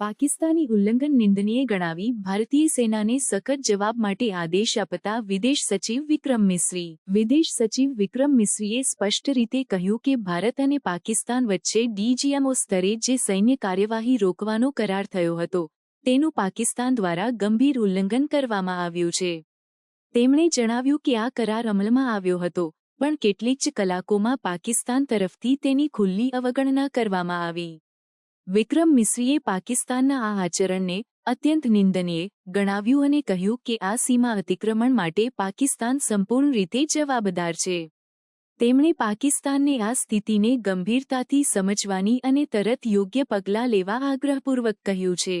પાકિસ્તાની ઉલ્લંઘન નિંદનીય ગણાવી ભારતીય સેનાને સખત જવાબ માટે આદેશ આપતા વિદેશ સચિવ વિક્રમ મિશ્રી. વિદેશ સચિવ વિક્રમ મિશ્રીએ સ્પષ્ટ રીતે કહ્યું કે ભારત અને પાકિસ્તાન વચ્ચે ડીજીએમઓ સ્તરે જે સૈન્ય કાર્યવાહી રોકવાનો કરાર થયો હતો, તેનું પાકિસ્તાન દ્વારા ગંભીર ઉલ્લંઘન કરવામાં આવ્યું છે. તેમણે જણાવ્યું કે આ કરાર અમલમાં આવ્યો હતો, પણ કેટલીક જ કલાકોમાં પાકિસ્તાન તરફથી તેની ખુલ્લી અવગણના કરવામાં આવી. વિક્રમ મિશ્રીએ પાકિસ્તાનના આ આચરણને અત્યંત નિંદનીય ગણાવ્યું અને કહ્યું કે આ સીમા અતિક્રમણ માટે પાકિસ્તાન સંપૂર્ણ રીતે જવાબદાર છે. તેમણે પાકિસ્તાનને આ સ્થિતિને ગંભીરતાથી સમજવાની અને તરત યોગ્ય પગલાં લેવા આગ્રહપૂર્વક કહ્યું છે.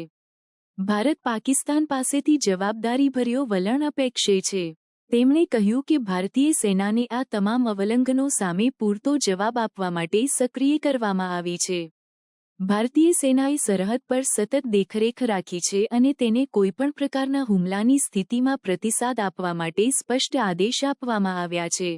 ભારત પાકિસ્તાન પાસેથી જવાબદારીભર્યો વલણ અપેક્ષે છે. તેમણે કહ્યું કે ભારતીય સેનાને આ તમામ અવલંઘનો સામે પૂરતો જવાબ આપવા માટે સક્રિય કરવામાં આવી છે. ભારતીય સેનાએ સરહદ પર સતત દેખરેખ રાખી છે અને તેને કોઈપણ પ્રકારના હુમલાની સ્થિતિમાં પ્રતિસાદ આપવા માટે સ્પષ્ટ આદેશ આપવામાં આવ્યા છે.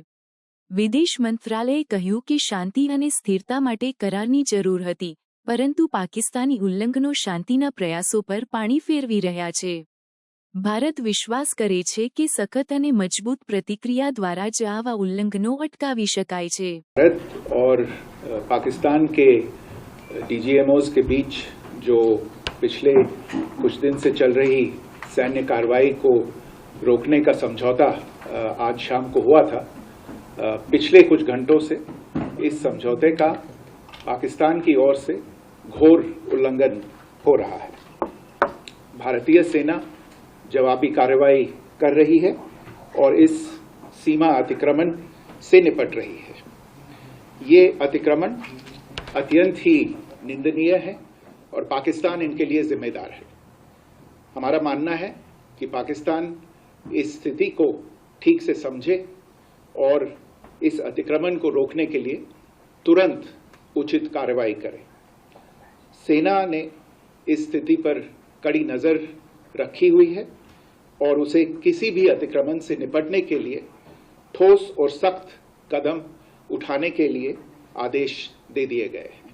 વિદેશ મંત્રાલયે કહ્યું કે શાંતિ અને સ્થિરતા માટે કરારની જરૂર હતી, પરંતુ પાકિસ્તાની ઉલ્લંઘનો શાંતિના પ્રયાસો પર પાણી ફેરવી રહ્યા છે. ભારત વિશ્વાસ કરે છે કે સખત અને મજબૂત પ્રતિક્રિયા દ્વારા જ આવા ઉલ્લંઘનો અટકાવી શકાય છે. ભારત પાકિસ્તાન કે डीजीएमओज के बीच जो पिछले कुछ दिन से चल रही सैन्य कार्रवाई को रोकने का समझौता आज शाम को हुआ था पिछले कुछ घंटों से इस समझौते का पाकिस्तान की ओर से घोर उल्लंघन हो रहा है। भारतीय सेना जवाबी कार्रवाई कर रही है और इस सीमा अतिक्रमण से निपट रही है। ये अतिक्रमण अत्यंत ही निंदनीय है और पाकिस्तान इनके लिए जिम्मेदार है। हमारा मानना है कि पाकिस्तान इस स्थिति को ठीक से समझे और इस अतिक्रमण को रोकने के लिए तुरंत उचित कार्रवाई करे। सेना ने इस स्थिति पर कड़ी नज़र रखी हुई है और उसे किसी भी अतिक्रमण से निपटने के लिए ठोस और सख्त कदम उठाने के लिए आदेश दे दिए गए हैं